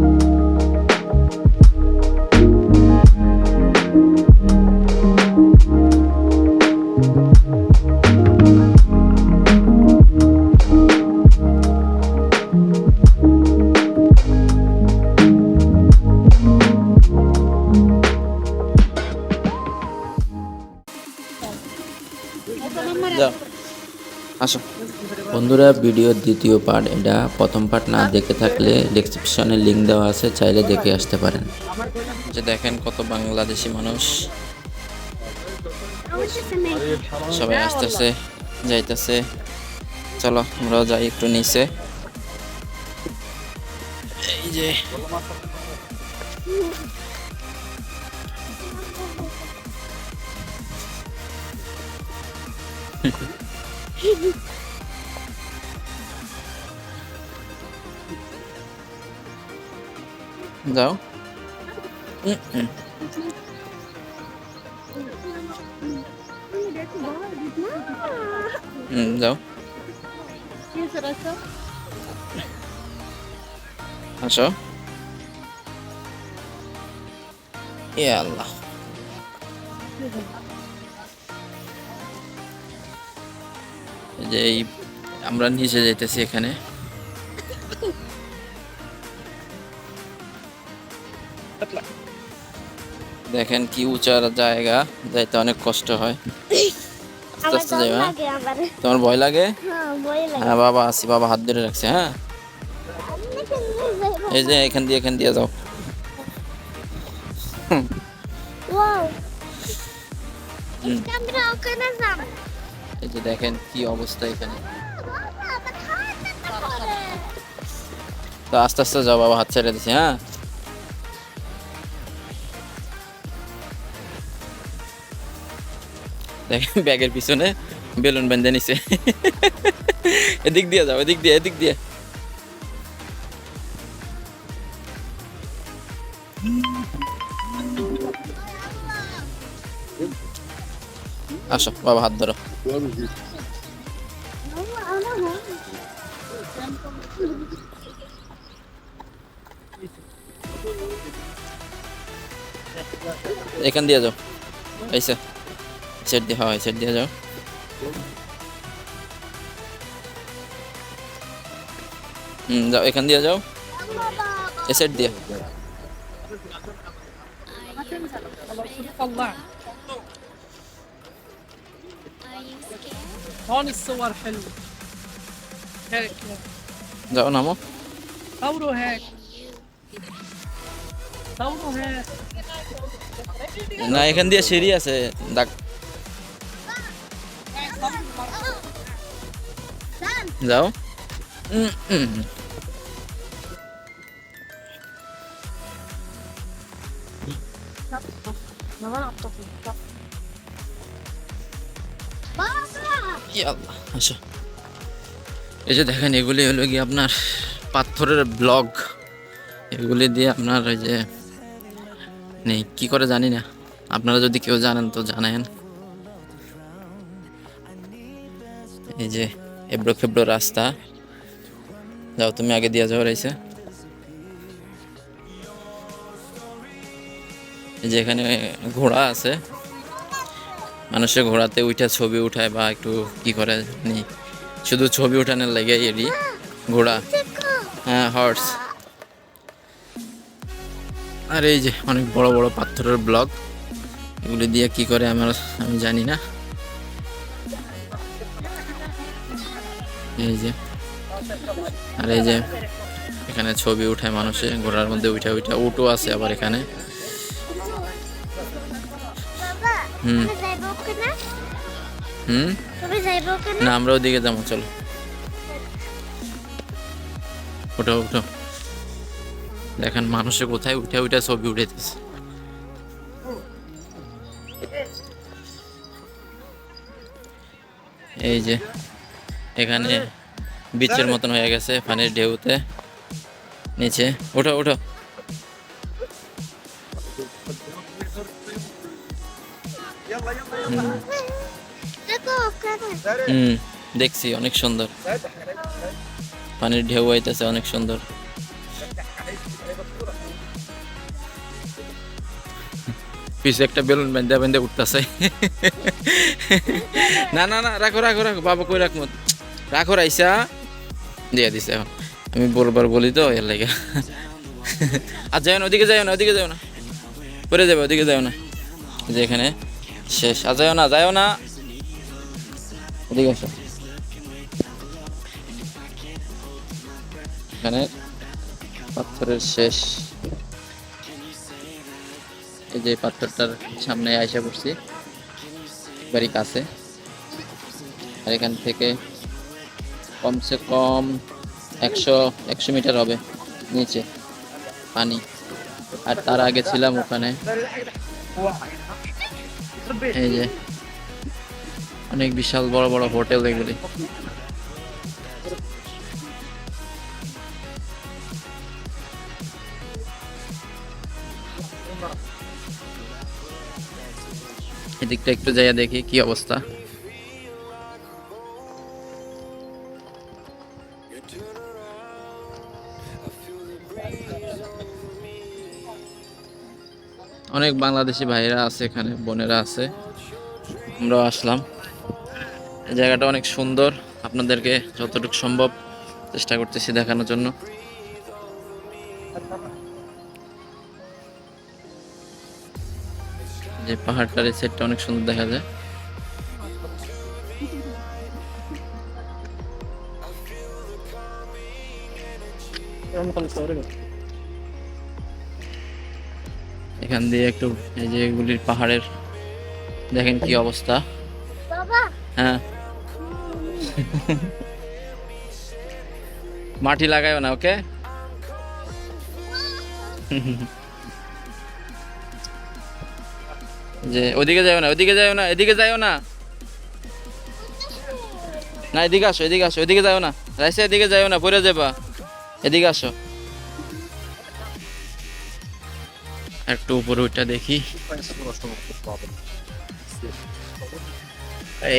যাও বন্ধুরা ভিডিওর দ্বিতীয় পার্ট এটা প্রথম পার্ট না, দেখে থাকলে ডেসক্রিপশনে লিঙ্ক দেওয়া আছে, চাইলে দেখে আসতে পারেন। যে দেখেন কত বাংলাদেশি মানুষ। সবাই আসতেছে, যাইতেছে। চলো, আমরাও যাই একটু নিচে। এই যে। যাও যাও আসো এ আল্লাহ যে আমরা নিচে যাইতেছি এখানে। দেখেন কি উঁচা জায়গা যাইতে অনেক কষ্ট হয়। আস্তে আস্তে যাই হ্যাঁ তোমার ভয় লাগে? হ্যাঁ বাবা আসি বাবা হাত ধরে রাখছে হ্যাঁ? এই যে এখান দিয়ে এখান দিয়ে যাও। এই যে দেখেন কি অবস্থা এখানে। তো আস্তে আস্তে যাও বাবা হাত ছেড়ে দিছি হ্যাঁ? ব্যাগের পিছনে বেলুন বেঁধে নিছে। এদিক দিয়ে যাও, এদিক দিয়ে এদিক দিয়ে। আসো, বাবা হাত ধরো। এখান দিয়ে যাও এইসে সেট দিয়ে হয় সেট দিয়ে যাও হুম যাও এখান দিয়ে যাও এ সেট দিয়ে الله هون الصور حلوة هيك যাও নামো صوروا هيك صوروا هيك না এখান দিয়ে সিঁড়ি আছে দাগ যাও। আল্লাহ, আসো। এই যে দেখেন এগুলি হলো কি আপনার পাথরের ব্লগ। এগুলি দিয়ে আপনার ওই যে নেই কি করে জানি না। আপনারা যদি কেউ জানেন তো জানেন এই যে এবড়ো খেবড়ো রাস্তা। যাও, তুমি আগে দিয়ে যাও রয়েছে এই যে এখানে ঘোড়া আছে। মানুষের ঘোড়াতে উঠে ছবি উঠায় বা একটু কি করে নি শুধু ছবি উঠানোর লাগে এরই ঘোড়া। হ্যাঁ হর্স আর এই যে অনেক বড় বড় পাথরের ব্লক এগুলি দিয়ে কি করে আমার, আমি জানি না। এই যে। আর এই যে এখানে ছবি উঠায় মানুষে ঘোড়ার মধ্যে উঠা উঠা উটো আছে আবার এখানে। হুম। হুম? না? আমরা ওদিকে যাব চলো। উঠো উঠো। দেখেন মানুষে কোথায় উঠে উঠে ছবি উঠেতেছে এই যে এখানে বিচের মতন হয়ে গেছে পানির ঢেউতে। নিচে ওঠো ওঠো। হুম। দেখছি অনেক সুন্দর। পানির ঢেউ আইতেছে অনেক সুন্দর। পিছে একটা বেলুন বেঁধে বেঁধে উঠতেছে। না না না রাখো রাখো রাখো বাবা কই রাখ রাখো রাইসা। দিয়ে দিছে আমি বলবার বলি তো, এর লাগে। আর যাই না, ওদিকে যাও না, ওদিকে যাও না। পরে যাবে, ওদিকে যাও না। যে এখানে শেষ। আর যাও না যাও না। ওদিকে আসো। এখানে পাথরের শেষ। এই যে পাথরটার সামনে আইসা পড়ছি। বাড়ি কাছে। আর এখান থেকে কমসে কম একশো একশো মিটার হবে নিচে, পানি। আর তার আগে ছিলাম ওখানে। এই যে, অনেক বিশাল বড় বড় হোটেল এগুলি। এদিকটা একটু যাইয়া দেখি কি অবস্থা। অনেক বাংলাদেশি ভাইরা আছে এখানে, বোনেরা আছে। আমরাও আসলাম। জায়গাটা অনেক সুন্দর। আপনাদেরকে যতটুকু সম্ভব চেষ্টা করতেছি দেখানোর জন্য। যে পাহাড়টার এই সেটটা অনেক সুন্দর দেখা যায়। এখান দিয়ে একটু এই যে এগুলির পাহাড়ের দেখেন কি অবস্থা। হ্যাঁ। মাটি লাগাইও না ওকে? যে ওদিকে যাও না ওদিকে যাও না এদিকে যাও না। না এদিকে আসো এদিকে আসো এদিকে যাও না। রাইসে এদিকে যাও না পরে যাবা। এদিকে আসো। একটু উপরে ওইটা দেখি।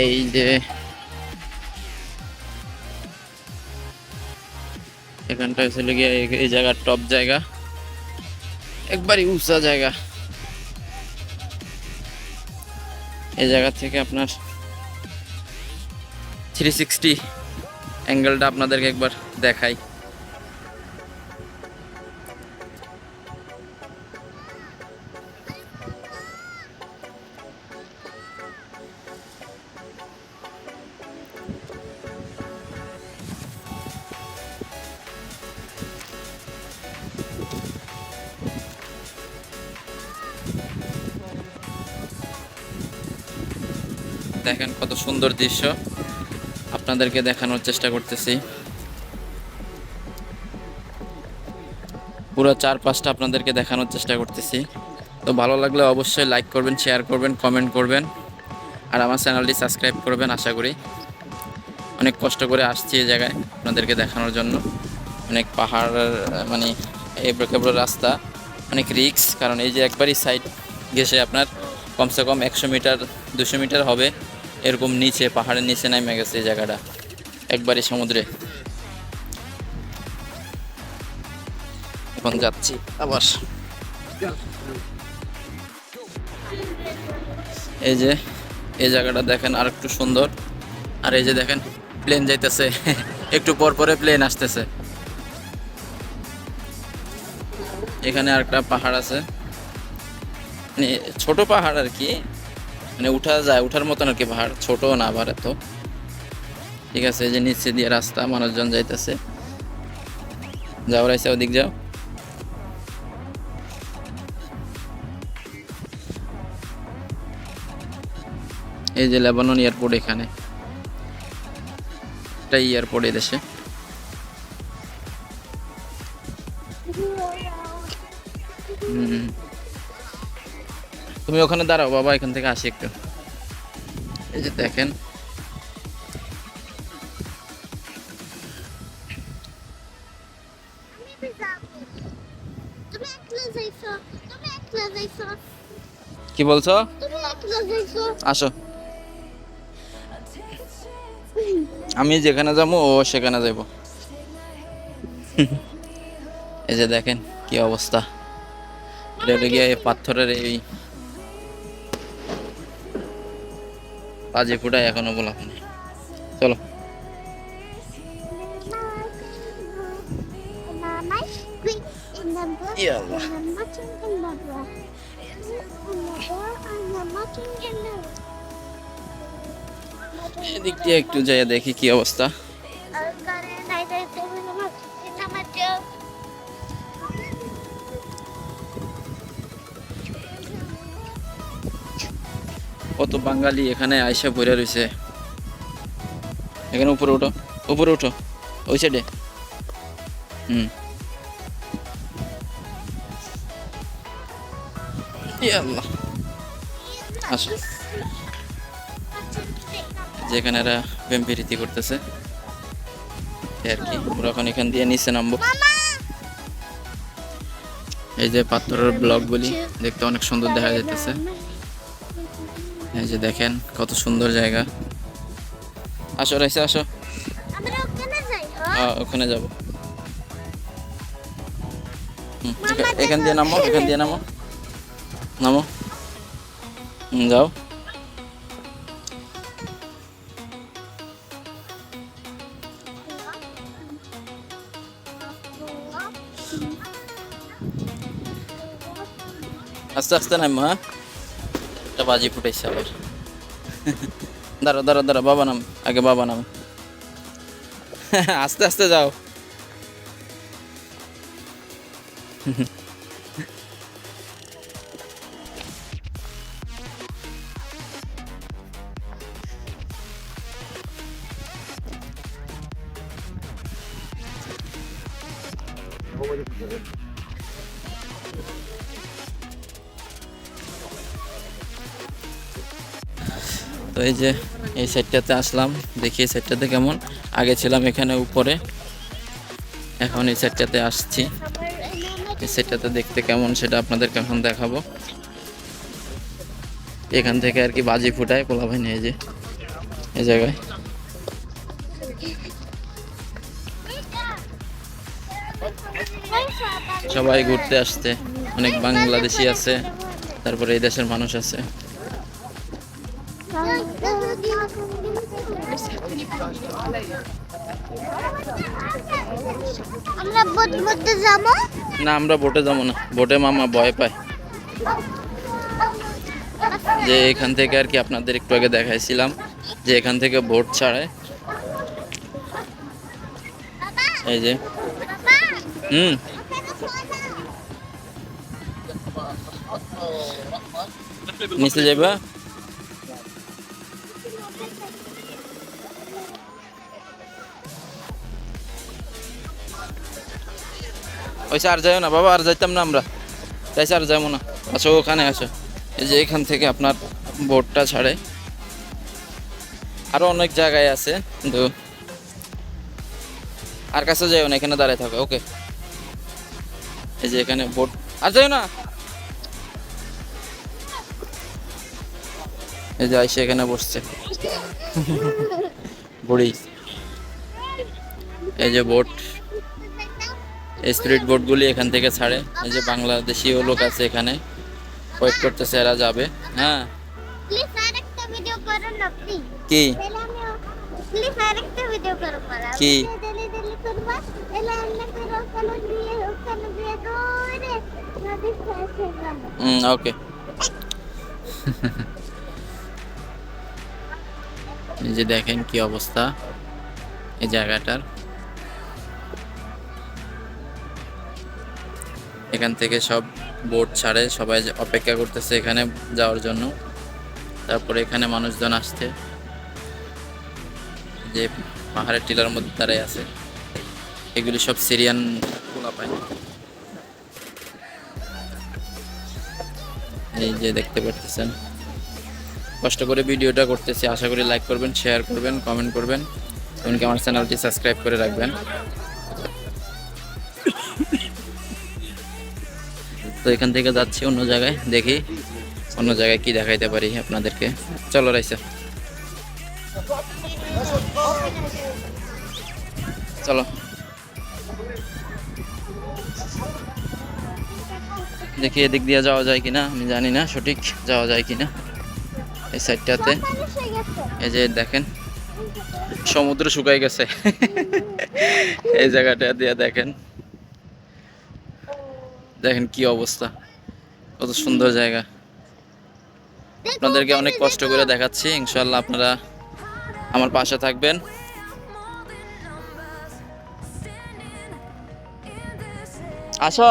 এই যে এখানটা ছিল গিয়ে এই জায়গার টপ জায়গা। একবারই উঁচা জায়গা। এই জায়গা থেকে আপনার থ্রি সিক্সটি অ্যাঙ্গেলটা আপনাদেরকে একবার দেখাই। সুন্দর দৃশ্য। আপনাদেরকে দেখানোর চেষ্টা করতেছি। পুরো চার পাঁচটা আপনাদেরকে দেখানোর চেষ্টা করতেছি। তো ভালো লাগলে অবশ্যই লাইক করবেন শেয়ার করবেন কমেন্ট করবেন। আর আমার চ্যানেলটি সাবস্ক্রাইব করবেন, আশা করি। অনেক কষ্ট করে আসছি এই জায়গায় আপনাদেরকে দেখানোর জন্য। অনেক পাহাড় মানে এবড়ো কেবড়ো রাস্তা, অনেক রিক্স কারণ এই যে একবারই সাইড ঘেসে আপনার কমসে কম একশো মিটার, দুশো মিটার হবে। এরকম নিচে পাহাড়ের নিচে নেমে গেছে এই জায়গাটা একবারই সমুদ্রে। এখন যাচ্ছি। আবার। এই যে এই জায়গাটা দেখেন আর একটু সুন্দর। আর এই যে দেখেন প্লেন যাইতেছে। একটু পর পরে প্লেন আসতেছে। এখানে আরেকটা পাহাড় আছে। মানে ছোট পাহাড় আর কি। মানে উঠা যায়, উঠার মতন আর কি পাহাড়, ছোট না আবার এত। ঠিক আছে, এই যে নিচে দিয়ে রাস্তা, মানুষজন যাইতেছে। যাও রাইসা, ওদিক যাও। এই যে লেবানন এয়ারপোর্ট এখানে। একটা এয়ারপোর্ট এদেশে হুম। তুমি ওখানে দাঁড়াও, বাবা এখান থেকে আসি একটু। এই যে দেখেন। কি বলছো? আসো। আমি যেখানে যাব, ও সেখানে যাব এই যে দেখেন, কি অবস্থা। গিয়ে পাথরের এই book, and I'm watching in the এদিক দিয়ে একটু যাই দেখি কি অবস্থা কত বাঙালি এখানে আইসা পড়ে রয়েছে এখানে উপরে উঠো উপরে উঠো, ওই সাইডে হুম। আল্লাহ। যেখানে এরা প্রেম প্রীতি করতেছে আর কি, ওরা এখন এখান দিয়ে নিচে নামবো। এই যে পাথরের ব্লকগুলি দেখতে অনেক সুন্দর দেখা যাইতেছে। এই যে দেখেন কত সুন্দর জায়গা। আসো রাইসে আসো। ওখানে যাব। এখান দিয়ে নামো এখান দিয়ে নামো। নামো। যাও। আস্তে আস্তে নামো হ্যাঁ? একটা বাজি ফুটাইছে আবার দাঁড়া দাঁড়া দাঁড়া বাবা নাম আগে বাবা নাম আস্তে আস্তে যাও তো এই যে, এই সাইডটাতে আসলাম, দেখি এই সাইডটাতে কেমন। আগে ছিলাম এখানে উপরে, এখন এই সাইডটাতে আসছি। এই সাইডটাতে দেখতে কেমন সেটা আপনাদেরকে এখন দেখাবো। এখান থেকে আর কি বাজি ফুটায় পোলা ভাই নিয়ে যে, এই জায়গায়। সবাই ঘুরতে আসছে, অনেক বাংলাদেশি আছে, তারপরে এই দেশের মানুষ আছে। যাব? না, আমরা বোটে যাব না। বোটে মামা ভয় পায়। যে এখান থেকে আর কি আপনাদের একটু আগে দেখাইছিলাম, যে এখান থেকে বোট ছাড়ে। এই যে। হুম। নিচে যাবা ওইসে আর যাইও না, বাবা, আর যাইতাম না আমরা। তাইছে আর যাব না। আসো ওখানে আসো এই যে এখান থেকে আপনার বোটটা ছাড়ে। আরও অনেক জায়গায় আছে, কিন্তু আর কাছে যাইও না, এখানে দাঁড়ায় থাকো, ওকে। এই যে এখানে বোট। আর যাইও না। এই যে আইসে এখানে বসছে। বুড়ি। এই যে বোট। স্পিরিট বোটগুলি এখান থেকে ছাড়ে। এই যে বাংলাদেশিও লোক আছে এখানে। ওয়েট করতেছে এরা যাবে। হ্যাঁ। কি? কি? ওকে। এই যে দেখেন কি অবস্থা এই জায়গাটার। এখান থেকে সব বোট ছাড়ে, সবাই অপেক্ষা করতেছে এখানে যাওয়ার জন্য। তারপরে এখানে মানুষজন আসছে। যে পাহাড়ের টিলার মধ্যে দাঁড়াই আছে। এগুলি সব সিরিয়ান খোলা পায় এই যে দেখতে পাচ্ছেন। কষ্ট করে ভিডিওটা করতেছি। আশা করি লাইক করবেন শেয়ার করবেন কমেন্ট করবেন। এমনকি আমার চ্যানেলটি সাবস্ক্রাইব করে রাখবেন। তো এখান থেকে যাচ্ছি অন্য জায়গায়, দেখি অন্য জায়গায় কি দেখাইতে পারি আপনাদেরকে। চলো রাইসা। চলো। দেখি এদিক দিয়ে যাওয়া যায় কিনা, আমি জানি না সঠিক যাওয়া যায় কিনা এই সাইডটাতে। এই যে দেখেন, সমুদ্র শুকাই গেছে। এই জায়গাটা দিয়ে দেখেন। দেখেন কি অবস্থা কত সুন্দর জায়গা। আপনাদেরকে অনেক কষ্ট করে দেখাচ্ছি ইনশাল্লাহ আপনারা আমার পাশে থাকবেন। আসো।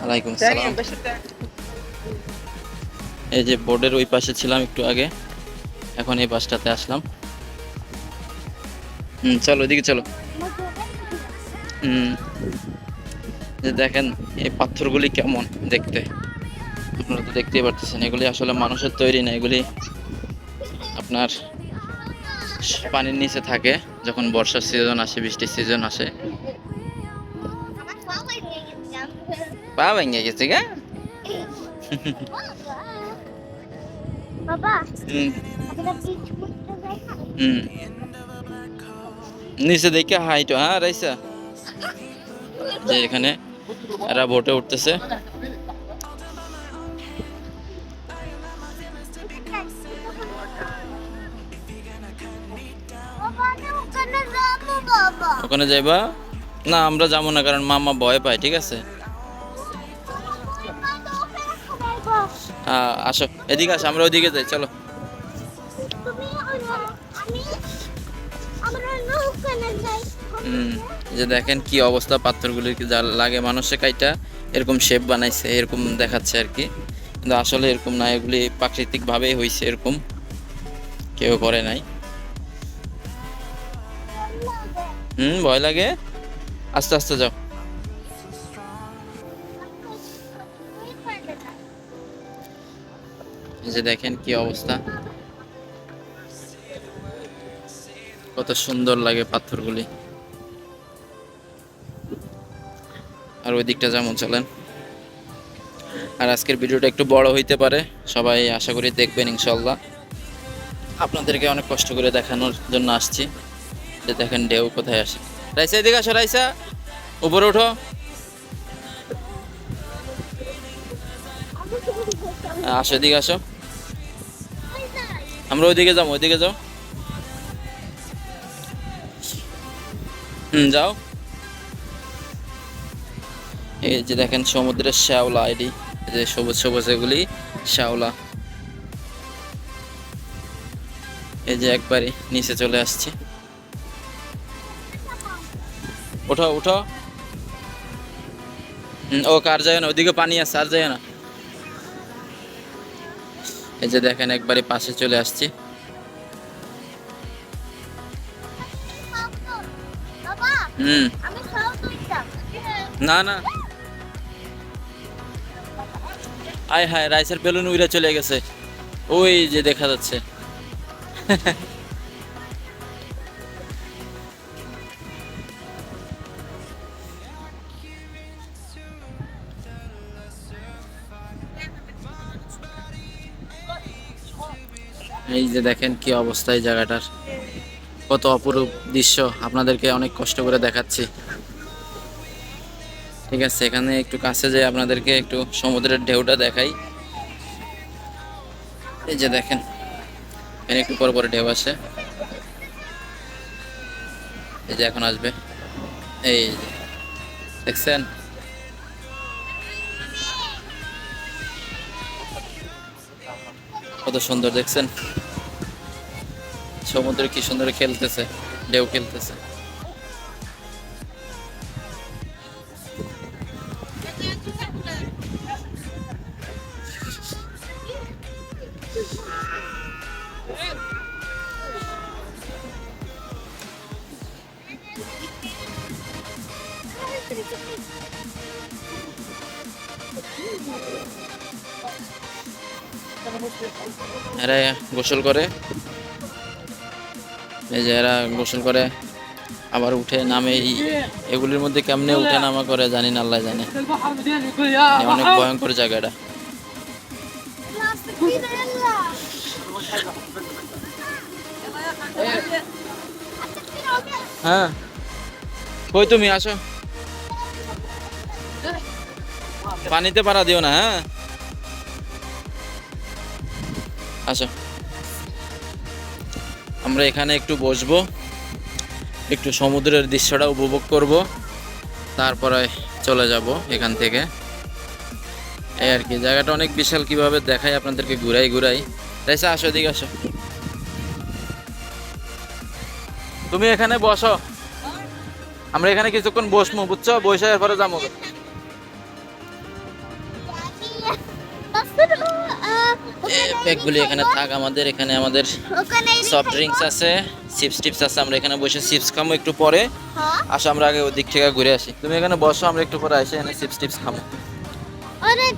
ওয়ালাইকুম সালাম এই যে বোর্ডের ওই পাশে ছিলাম একটু আগে। এখন এই পাশটাতে আসলাম। হুম চলো ওইদিকে চলো। হুম যে দেখেন এই পাথরগুলি কেমন দেখতে। আপনারা তো দেখতেই পারতেছেন এগুলি আসলে মানুষের তৈরি না এগুলি আপনার পানির নিচে থাকে যখন বর্ষার সিজন আসে বৃষ্টির সিজন আসে। পা ভেঙে গেছে গা। বাবা হুম। হুম। নিচে দেখে হাইটো হ্যাঁ রাইসা? যে এখানে এরা ভোটে উঠতেছে। ওখানে ওখানে যাইবা? না আমরা যাব না কারণ মামা ভয় পায় ঠিক আছে? আসো এদিকে আসো আমরা ওদিকে যাই চলো। যে দেখেন কি অবস্থা পাথরগুলির কি যা লাগে মানুষে কাইটা এরকম শেপ বানাইছে এরকম দেখাচ্ছে আর কি। কিন্তু আসলে এরকম না এগুলি প্রাকৃতিকভাবেই হয়েছে এরকম। কেউ করে নাই। হুম ভয় লাগে? আস্তে আস্তে যাও। যে দেখেন কি অবস্থা। কত সুন্দর লাগে পাথরগুলি। আর ওই দিকটা যেমন চলেন। আর আজকের ভিডিওটা একটু বড় হইতে পারে, সবাই আশা করি দেখবেন ইনশাল্লাহ আপনাদেরকে অনেক কষ্ট করে দেখানোর জন্য আসছি। যে দেখেন ঢেউ কোথায় আসে। রাইসা, এদিকে আসো রাইসা। উপরে উঠো। আসো, এদিকে আসো। আমরা ওইদিকে যাব, ওইদিকে যাও। হুম, যাও। এই যে দেখেন সমুদ্রের শ্যাওলা, এই যে সবুজ সবুজ এগুলি, শ্যাওলা। এই যে একবারই নিচে চলে আসছি। ওঠো ওঠো ও কার যায় না ওইদিকে পানি আছে, আর যায় না এই যে দেখেন একবারে পাশে চলে আসছি। হম। না না। আয় হায় রাইসের বেলুন উইরা চলে গেছে। ওই যে দেখা যাচ্ছে। এই যে দেখেন কি অবস্থা এই জায়গাটার। কত অপরূপ দৃশ্য আপনাদেরকে অনেক কষ্ট করে দেখাচ্ছি। ঠিক আছে, এখানে একটু কাছে যে আপনাদেরকে একটু সমুদ্রের ঢেউটা দেখাই। এই যে দেখেন, এখানে একটু পর পরে ঢেউ আসে। এই যে এখন আসবে। এই দেখছেন? কত সুন্দর, দেখছেন? সমুদ্রে কি সুন্দর খেলতেছে ঢেউ খেলতেছে। এরা গোসল করে। এই যে এরা গোসল করে, আবার উঠে নামে। এগুলির মধ্যে কেমনে উঠে নামা করে জানি না, আল্লাহ জানে। অনেক ভয়ঙ্কর জায়গাটা। হ্যাঁ। কই তুমি? আসো। পানিতে পারা দিও না হ্যাঁ? আমরা এখানে একটু বসবো। একটু সমুদ্রের দৃশ্যটা উপভোগ করব। তারপরে চলে যাব এখান থেকে। এই আর কি, জায়গাটা অনেক বিশাল কীভাবে দেখাই আপনাদেরকে, ঘুরাই ঘুরাই। তাইসা আসো এদিকে আসো। তুমি এখানে বসো। আমরা এখানে কিছুক্ষণ বসবো, বুঝছ? বসে এরপরে যাব। প্যাকগুলি এখানে থাক আমাদের এখানে আমাদের সফট ড্রিঙ্কস আছে চিপস টিপস আছে আমরা এখানে বসে চিপস খাব একটু পরে। আসো আমরা আগে ওদিক থেকে ঘুরে আসি। তুমি এখানে বসো আমরা একটু পরে আসি এখানে চিপস টিপস খাব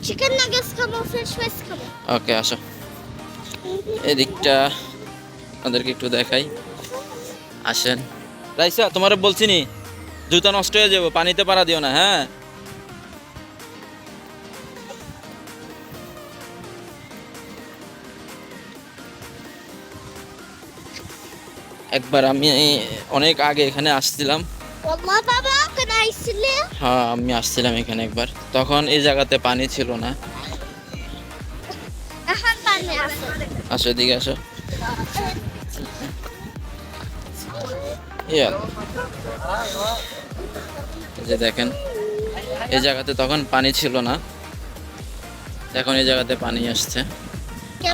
চিকেন নাগেটস খাব খাব। ওকে আসো। এদিকটা আপনাদেরকে একটু দেখাই। আসেন। রাইসা তোমার বলছি নি জুতা নষ্ট হয়ে যাব পানিতে পারা দিও না হ্যাঁ? একবার আমি অনেক আগে এখানে আসছিলাম। হ্যাঁ আমি আসছিলাম এখানে একবার। তখন এই জায়গাতে পানি ছিল না। আসো এদিকে আসো। যে দেখেন এই জায়গাতে তখন পানি ছিল না। এখন এই জায়গাতে পানি আসছে।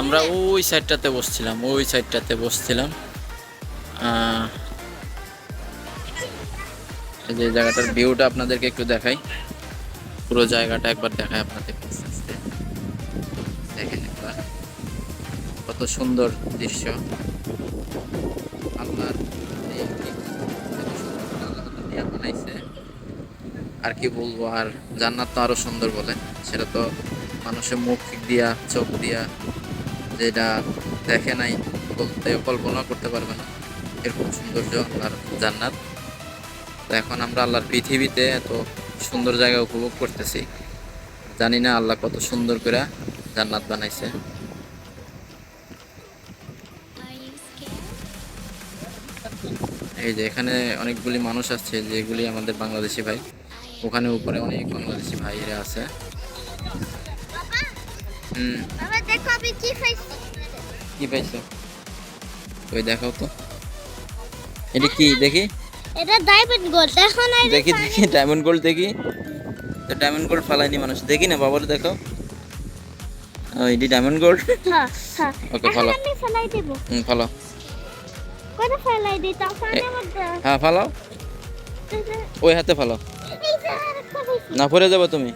আমরা ওই সাইডটাতে বসছিলাম ওই সাইডটাতে বসছিলাম। যে জায়গাটার ভিউটা আপনাদেরকে একটু দেখাই। পুরো জায়গাটা একবার আস্তে আস্তে। দেখেন একবার। কত সুন্দর দৃশ্য। আল্লাহর আর কি বলব, আর জান্নাত তো আরও সুন্দর বলে। সেটা তো মানুষের মুখ দিয়া, চোখ দিয়া যেটা দেখে নাই বলতে কল্পনা করতে পারবে না। খুব সৌন্দর্য আর জান্নাত। তো এখন আমরা আল্লাহর পৃথিবীতে এত সুন্দর জায়গা উপভোগ করতেছি। জানি না আল্লাহ কত সুন্দর করে জান্নাত বানাইছে। এই যে এখানে অনেকগুলি মানুষ আছে যেগুলি আমাদের বাংলাদেশি ভাই। ওখানে উপরে অনেক বাংলাদেশি ভাইরা আছে। কি পাইছো? ওই দেখাও তো। এটা কি? দেখি। এটা ডায়মন্ড গোল্ড দেখো না দেখি দেখি ডায়মন্ড গোল্ড দেখি। তো ডায়মন্ড গোল্ড ফালাইনি মানুষ। দেখি না বাবার দেখো। ও এটি ডায়মন্ড গোল্ড হ্যাঁ হ্যাঁ। ওকে ফলো আমি ফেলাই দেব। হুম ফলো কোথা ফেলাই দিই তা মধ্যে। হ্যাঁ ফালাও। ওই হাতে ফালাও। না পরে যাবা তুমি।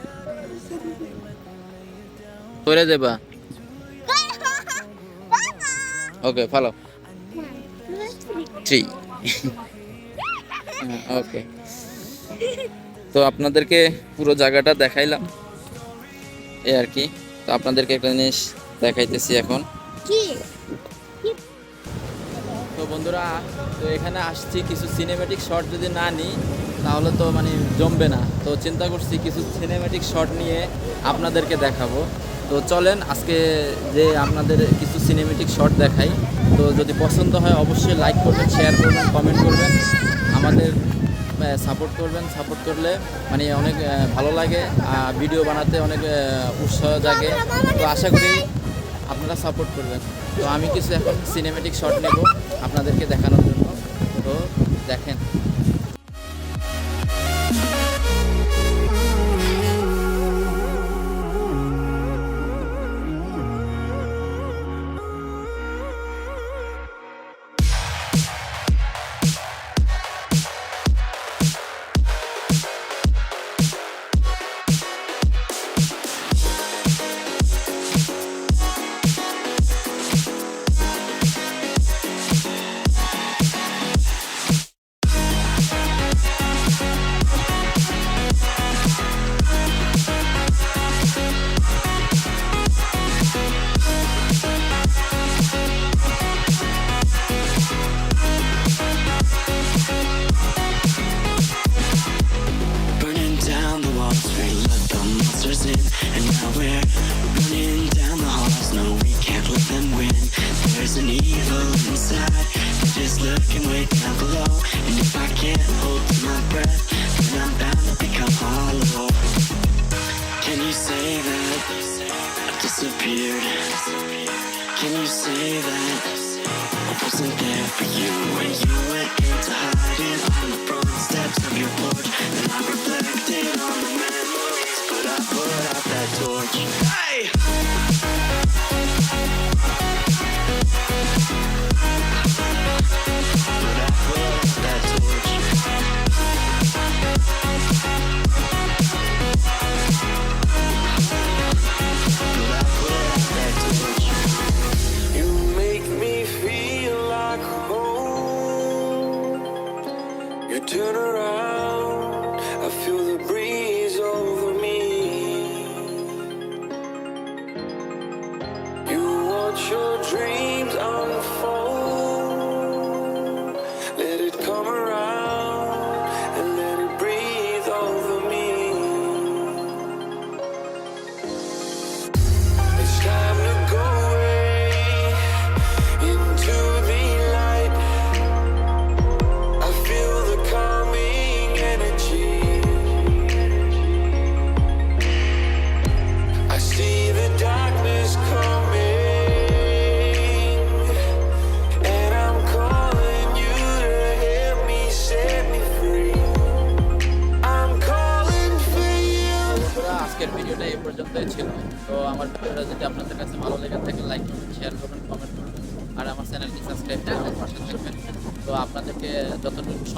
পরে যাবা ওকে ফালাও। থ্রি ওকে তো আপনাদেরকে পুরো জায়গাটা দেখাইলাম। এই আর কি। তো আপনাদেরকে একটা জিনিস দেখাইতেছি এখন। তো বন্ধুরা তো এখানে আসছি কিছু সিনেমেটিক শট যদি না নিই তাহলে তো মানে জমবে না। তো চিন্তা করছি কিছু সিনেমেটিক শট নিয়ে আপনাদেরকে দেখাবো। তো চলেন, আজকে যে আপনাদের কিছু সিনেমেটিক শট দেখাই। তো যদি পছন্দ হয়, অবশ্যই লাইক করবেন শেয়ার করবেন কমেন্ট করবেন। আমাদের সাপোর্ট করবেন সাপোর্ট করলে মানে অনেক ভালো লাগে ভিডিও বানাতে অনেক উৎসাহ জাগে। তো আশা করি আপনারা সাপোর্ট করবেন। তো আমি কিছু এখন সিনেমেটিক শট নেব আপনাদেরকে দেখানোর জন্য। তো দেখেন।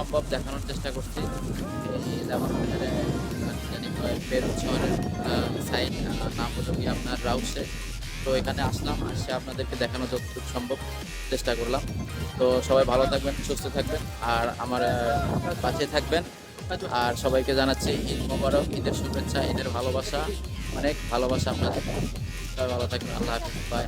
সম্ভব দেখানোর চেষ্টা করছি। যেমন নাম হলো কি আপনার রাউসে। তো এখানে আসলাম, আসে আপনাদেরকে দেখানো যতটুকু সম্ভব চেষ্টা করলাম। তো সবাই ভালো থাকবেন, সুস্থ থাকবেন, আর আমার পাশে থাকবেন। আর সবাইকে জানাচ্ছি ঈদ মোবারক, ঈদের শুভেচ্ছা, ঈদের ভালোবাসা, অনেক ভালোবাসা আপনাদের। সবাই ভালো থাকবেন, আল্লাহ হাফিজ বাই